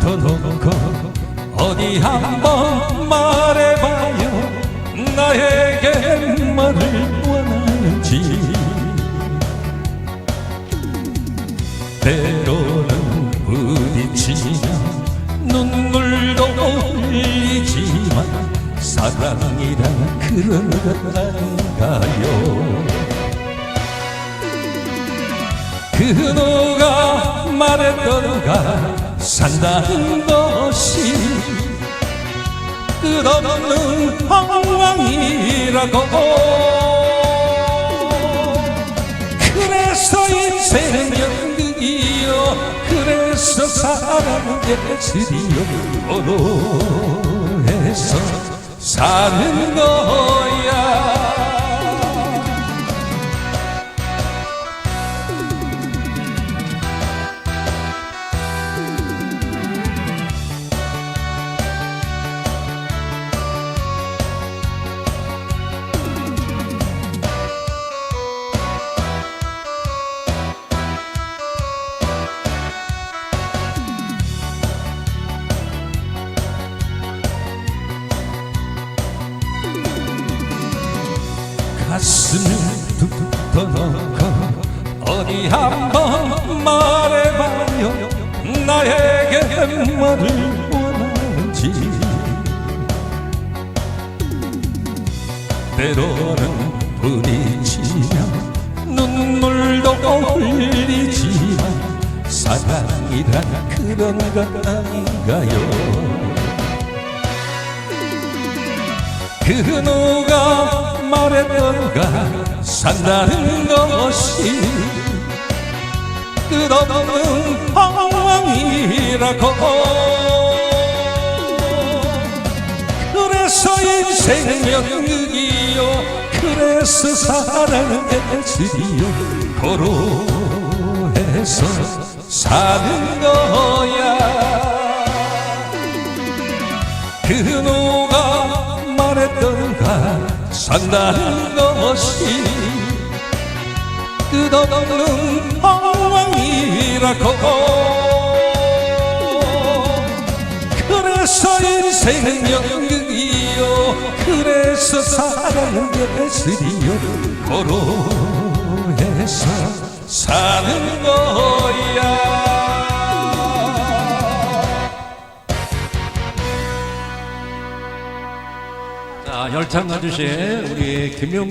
뱉어놓고 어디 한번 말해봐요. 나에게 말을 원하는지. 때로는 부딪히며 눈물도 흘리지만 사랑이란 그런 것 아닌가요? 그 누가 말했던가? 산다는 것이 끝없는 방황이라고. 그래서 인생은 연극이요. 그래서 사랑은 예술이요. 고로해서 사는 거 툭툭 터놓고 어디 한번 말해봐요. 나에게 뭐를 원하는지. 때로는 부딪히며 눈물도 흘리지만 사랑이란 그런 것 아닌가요? 그 누가 말했던가 산다는 것이 끝없는 방황이라고. 그래서 인생은 연극이요 그래서 사랑은 예술이요 고로해서 사는 거야 산다는 것이 끝없는 방황이라고. 그래서 인생은 연극이요. 그래서 사랑은 예술이요. 고로해서 사는 거야 자, 열창 가주신 우리 김용